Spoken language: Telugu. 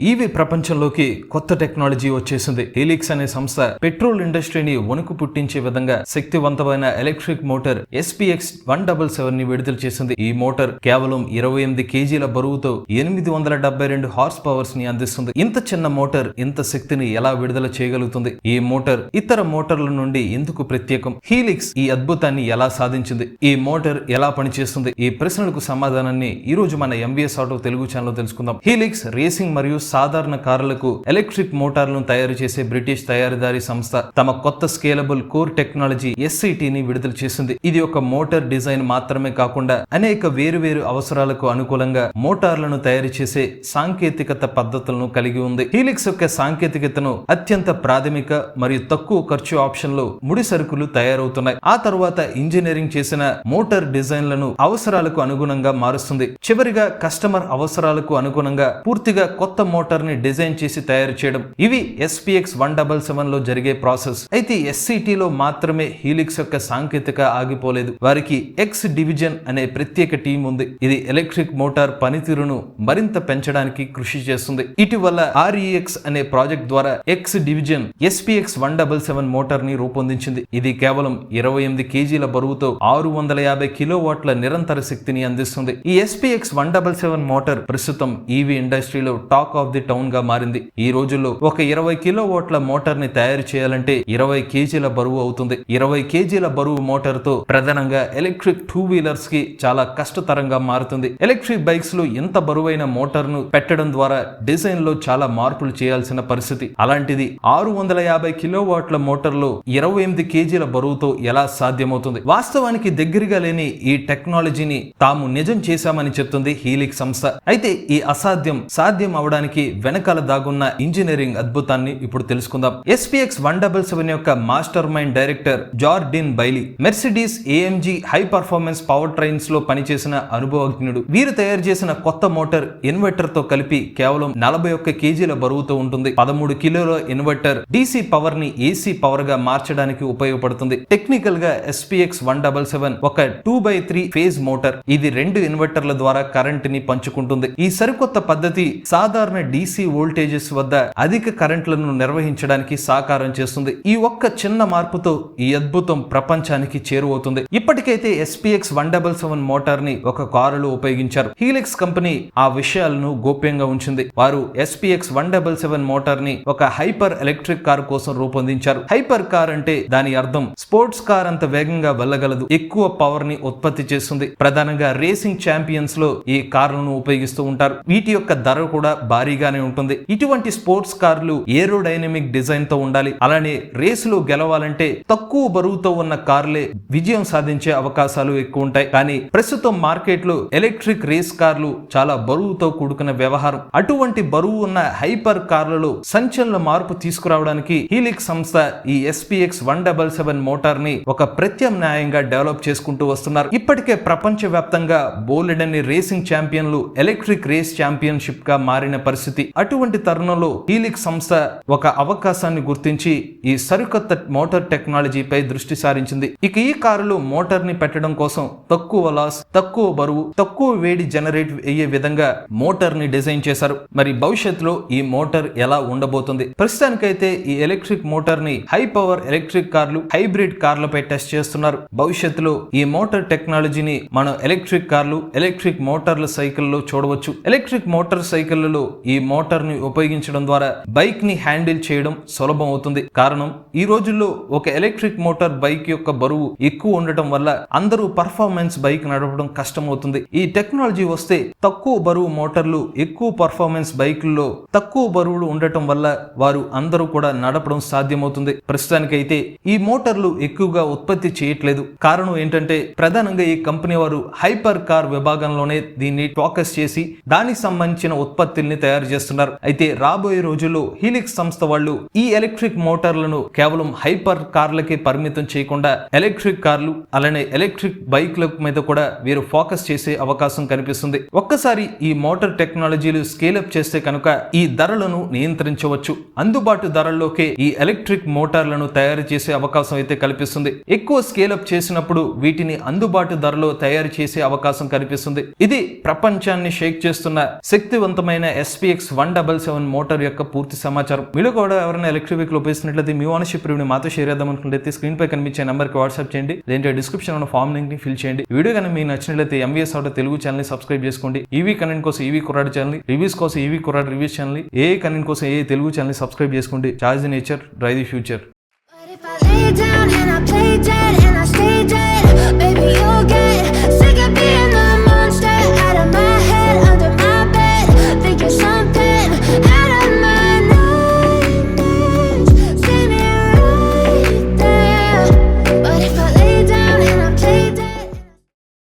ఈవీ ప్రపంచంలోకి కొత్త టెక్నాలజీ వచ్చేసింది. హీలిక్స్ అనే సంస్థ పెట్రోల్ ఇండస్ట్రీని వణుకు పుట్టించే విధంగా శక్తివంతమైన electric motor SPX one double సెవెన్ని విడుదల చేసింది. ఈ మోటార్ కేవలం ఇరవై ఎనిమిది కేజీల బరువుతో ఎనిమిది వందల డెబ్బై రెండు హార్స్ పవర్స్ని అందిస్తుంది. ఇంత చిన్న మోటార్ ఇంత శక్తిని ఎలా విడుదల చేయగలుగుతుంది? ఈ మోటార్ ఇతర మోటార్ల నుండి ఎందుకు ప్రత్యేకం? హీలిక్స్ ఈ అద్భుతాన్ని ఎలా సాధించింది? ఈ మోటార్ ఎలా పనిచేస్తుంది? ఈ ప్రశ్నలకు సమాధానాన్ని ఈ రోజు మన ఎంబీఎస్ ఆటో తెలుగు ఛానల్ తెలుసుకుందాం. హీలిక్స్ రేసింగ్ మరియు సాధారణ కార్లకు ఎలక్ట్రిక్ మోటార్లను తయారు చేసే బ్రిటిష్ తయారీదారీ సంస్థ తమ కొత్త స్కేలబుల్ కోర్ టెక్నాలజీ ఎస్ఐటిని విడుదల చేసింది. ఇది ఒక మోటార్ డిజైన్ మాత్రమే కాకుండా అనేక వేరువేరు అవసరాలకు అనుకూలంగా మోటార్లను తయారు చేసే సాంకేతికత పద్ధతులను కలిగి ఉంది. హీలిక్స్ యొక్క సాంకేతికతను అత్యంత ప్రాథమిక మరియు తక్కువ ఖర్చు ఆప్షన్లో ముడి సరుకులు తయారవుతున్నాయి. ఆ తర్వాత ఇంజనీరింగ్ చేసిన మోటార్ డిజైన్లను అవసరాలకు అనుగుణంగా మారుస్తుంది. చివరిగా కస్టమర్ అవసరాలకు అనుగుణంగా పూర్తిగా కొత్త మోటార్ని డిజైన్ చేసి తయారు చేయడం. ఇవి ఎస్పీఎక్స్ వన్ డబల్ సెవెన్లో జరిగే ప్రాసెస్. అయితే SCT లో మాత్రమే హీలిక్స్ యొక్క సాంకేతిక ఆగిపోలేదు. వారికి ఎక్స్ డివిజన్ అనే ప్రత్యేక టీం ఉంది. ఇది ఎలక్ట్రిక్ మోటార్ పనితీరును మరింత పెంచడానికి కృషి చేస్తుంది. ఇటీవల ఆర్ఈఎక్స్ అనే ప్రాజెక్ట్ ద్వారా X division SPX one double seven మోటార్ని రూపొందించింది. ఇది కేవలం ఇరవై ఎనిమిది కేజీల బరువుతో ఆరు వందల యాభై కిలో వాట్ల నిరంతర శక్తిని అందిస్తుంది. ఈ SPX one double seven motor ప్రస్తుతం ఈవీ ఇండస్ట్రీలో టాక్ ఆఫ్ ది టౌన్గా మారింది. ఈ రోజుల్లో ఒక ఇరవై కిలో ఓట్ల మోటార్ని తయారు చేయాలంటే ఇరవై కేజీల బరువు అవుతుంది. ఇరవై కేజీల బరువు మోటార్తో ప్రధానంగా ఎలక్ట్రిక్ టూ వీలర్స్కి చాలా కష్టతరంగా మారుతుంది. ఎలక్ట్రిక్ బైక్స్లో ఎంత బరువైన మోటార్ను పెట్టడం ద్వారా డిజైన్లో చాలా మార్పులు చేయాల్సిన పరిస్థితి. అలాంటిది ఆరు వందల యాభై కిలో వాట్ల మోటార్లో ఇరవై ఎనిమిది కేజీల బరువుతో ఎలా సాధ్యమవుతుంది? వాస్తవానికి దగ్గరగా లేని ఈ టెక్నాలజీని తాము నిజం చేశామని చెప్తుంది హీలిక్ సంస్థ. అయితే ఈ అసాధ్యం సాధ్యం అవడానికి వెనకాల దాగున్న ఇంజనీరింగ్ అద్భుతాన్ని ఇప్పుడు తెలుసుకుందాం. ఎస్పీఎక్స్ వన్ డబల్ సెవెన్ యొక్క master mind director Jardine Bailey Mercedes AMG high performance power ట్రైన్స్లో పనిచేసిన అనుభవజ్ఞుడు. వీరు తయారు చేసిన కొత్త మోటార్ ఇన్వర్టర్తో కలిపి కేవలం నలభై ఒక్క కేజీల బరువుతో ఉంటుంది. పదమూడు కిలోల ఇన్వర్టర్ డీసీ పవర్ని ఏసీ పవర్గా మార్చడానికి ఉపయోగపడుతుంది. టెక్నికల్గా ఎస్పీఎక్స్ వన్ డబల్ సెవెన్ ఒక two by three phase motor. ఇది రెండు ఇన్వర్టర్ల ద్వారా కరెంట్ని పంచుకుంటుంది. ఈ సరికొత్త పద్ధతి సాధారణ డీసీ వోల్టేజెస్ వద్ద అధిక కరెంట్లను నిర్వహించడానికి సాకారం చేస్తుంది. ఈ ఒక్క చిన్న మార్పుతో ఈ అద్భుతం ప్రపంచానికి చేరువవుతుంది. ఇప్పటికైతే ఎస్పీఎక్స్ వన్ డబల్ సెవెన్ మోటార్ని ఒక కారులో ఉపయోగించారు. హీలిక్స్ కంపెనీ ఆ విషయాలను గోప్యంగా ఉంచింది. వారు ఎస్పీఎక్స్ వన్ డబల్ సెవెన్ మోటార్ని ఒక హైపర్ ఎలక్ట్రిక్ కార్ కోసం రూపొందించారు. హైపర్ కార్ అంటే దాని అర్థం స్పోర్ట్స్ కార్ అంత వేగంగా వెళ్ళగలదు. ఎక్కువ పవర్ని ఉత్పత్తి చేస్తుంది. ప్రధానంగా రేసింగ్ ఛాంపియన్స్లో ఈ కార్లను ఉపయోగిస్తూ ఉంటారు. వీటి యొక్క ధర కూడా భారీ భారీగానే ఉంటుంది. ఇటువంటి స్పోర్ట్స్ కార్లు ఏరోడైనమిక్ డిజైన్తో ఉండాలి. అలానే రేసులో గెలవాలంటే తక్కువ బరువుతో ఉన్న కార్లే విజయం సాధించే అవకాశాలు ఎక్కువ ఉంటాయి. కానీ ప్రస్తుతం మార్కెట్లో ఎలక్ట్రిక్ రేస్ కార్లు చాలా బరువుతో కూడుకున్న వ్యవహారం. అటువంటి బరువు ఉన్న హైపర్ కార్లలో సంచలన మార్పు తీసుకురావడానికి హీలిక్ సంస్థ ఈ ఎస్పీఎక్స్ వన్ డబల్ సెవెన్ మోటార్ని ఒక ప్రత్యామ్నాయంగా డెవలప్ చేసుకుంటూ వస్తున్నారు. ఇప్పటికే ప్రపంచ వ్యాప్తంగా బోలెడన్ని రేసింగ్ ఛాంపియన్లు ఎలక్ట్రిక్ రేస్ ఛాంపియన్షిప్గా మారిన పరిస్థితి అటువంటి తరుణంలో హీలిక్ సంస్థ ఒక అవకాశాన్ని గుర్తించి ఈ సరికొత్త మోటార్ టెక్నాలజీపై దృష్టి సారించింది. ఇక ఈ కారులో మోటార్ని పెట్టడం కోసం తక్కువ లాస్ తక్కువ బరువు తక్కువ వేడి జనరేట్ అయ్యే విధంగా మోటార్ని డిజైన్ చేశారు. మరి భవిష్యత్తులో ఈ మోటార్ ఎలా ఉండబోతుంది? ప్రస్తుతానికైతే ఈ ఎలక్ట్రిక్ మోటార్ని హై పవర్ ఎలక్ట్రిక్ కార్లు హైబ్రిడ్ కార్లపై టెస్ట్ చేస్తున్నారు. భవిష్యత్తులో ఈ మోటార్ టెక్నాలజీని మనం ఎలక్ట్రిక్ కార్లు ఎలక్ట్రిక్ మోటార్ల సైకిల్లో చూడవచ్చు. ఎలక్ట్రిక్ మోటార్ సైకిళ్ళలో ఈ మోటార్ని ఉపయోగించడం ద్వారా బైక్ని హ్యాండిల్ చేయడం సులభం అవుతుంది. కారణం ఈ రోజుల్లో ఒక ఎలక్ట్రిక్ మోటార్ బైక్ యొక్క బరువు ఎక్కువ ఉండటం వల్ల అందరూ పర్ఫార్మెన్స్ బైక్ నడపడం కష్టం అవుతుంది ఈ టెక్నాలజీ వస్తే తక్కువ బరువు మోటార్లు ఎక్కువ పర్ఫార్మెన్స్ బైకుల్లో తక్కువ బరువులు ఉండటం వల్ల వారు అందరూ కూడా నడపడం సాధ్యమవుతుంది. ప్రస్తుతానికైతే ఈ మోటార్లు ఎక్కువగా ఉత్పత్తి చేయట్లేదు. కారణం ఏంటంటే ప్రధానంగా ఈ కంపెనీ వారు హైపర్ కార్ విభాగంలోనే దీన్ని ఫోకస్ చేసి దానికి సంబంధించిన ఉత్పత్తుల్ని తయారు చేస్తున్నారు. అయితే రాబోయే రోజుల్లో హీలిక్స్ సంస్థ వాళ్ళు ఈ ఎలక్ట్రిక్ మోటార్లను కేవలం హైపర్ కార్లకే పరిమితం చేయకుండా ఎలక్ట్రిక్ కార్లు అలానే ఎలక్ట్రిక్ బైక్ల మీద కూడా వీరు ఫోకస్ చేసే అవకాశం కనిపిస్తుంది. ఒక్కసారి ఈ మోటార్ టెక్నాలజీలు స్కేలప్ చేస్తే కనుక ఈ ధరలను నియంత్రించవచ్చు. అందుబాటు ధరల్లోకే ఈ ఎలక్ట్రిక్ మోటార్లను తయారు చేసే అవకాశం అయితే కల్పిస్తుంది. ఎక్కువ స్కేలప్ చేసినప్పుడు వీటిని అందుబాటు ధరలో తయారు చేసే అవకాశం కనిపిస్తుంది. ఇది ప్రపంచాన్ని షేక్ చేస్తున్న శక్తివంతమైన SP X one double seven motor యొక్క పూర్తి సమాచారం. మీరు కూడా ఎవరైనా ఎలక్ట్రిక్ వెహికల్ ఉపయోగిస్తున్నట్లయితే మీ ఓనర్షిప్ రివ్యూని మాతో షేర్ చేద్దాం అనుకుంటే స్క్రీన్ పై కనిపించే నెంబర్కి వాట్సాప్ చేయండి. లేదంటే డిస్క్రిప్షన్ ఉన్న ఫామ్ లింక్ని ఫిల్ చేయండి. వీడియో కనుక మీకు నచ్చినట్లయితే MVS auto Telugu channel subscribe చేసుకోండి. ఈవీ కంటెంట్ కోసం ఈవీ కుర్రాడు ఛానల్ రివ్యూస్ కోసం ఈవీ కుర్రాడు రివ్యూస్ ఛానల్ ఏ కంటెంట్ కోసం ఏ తెలుగు ఛానల్ సబ్స్క్రైబ్ చేసుకోండి. Charge the nature drive the future